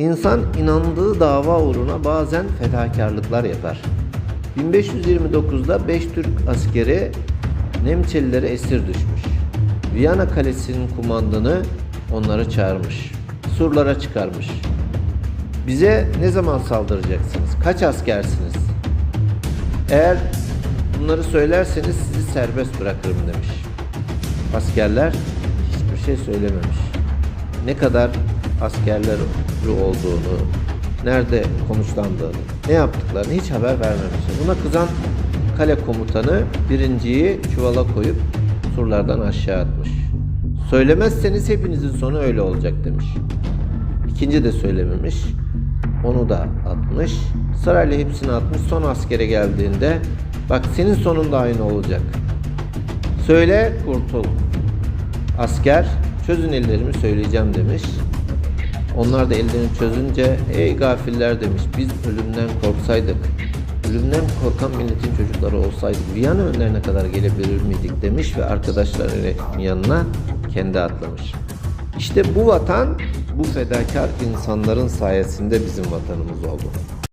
İnsan inandığı dava uğruna bazen fedakarlıklar yapar. 1529'da 5 Türk askeri Nemçelilere esir düşmüş. Viyana Kalesi'nin kumandanı onları çağırmış. Surlara çıkarmış. Bize ne zaman saldıracaksınız? Kaç askersiniz? Eğer bunları söylerseniz sizi serbest bırakırım demiş. Askerler hiçbir şey söylememiş. Ne kadar askerleri olduğunu, nerede konuşlandığını, ne yaptıklarını hiç haber vermemişler. Buna kızan kale komutanı birinciyi çuvala koyup surlardan aşağı atmış. Söylemezseniz hepinizin sonu öyle olacak demiş. İkinci de söylememiş. Onu da atmış. Sırayla hepsini atmış. Son askere geldiğinde bak senin sonun da aynı olacak. Söyle kurtul. Asker çözün ellerimi söyleyeceğim demiş. Onlar da ellerini çözünce ey gafiller demiş biz ölümden korksaydık. Ölümden korkan milletin çocukları olsaydık Viyana önlerine kadar gelebilir miydik demiş ve arkadaşlarının yanına kendi atlamış. İşte bu vatan bu fedakar insanların sayesinde bizim vatanımız oldu.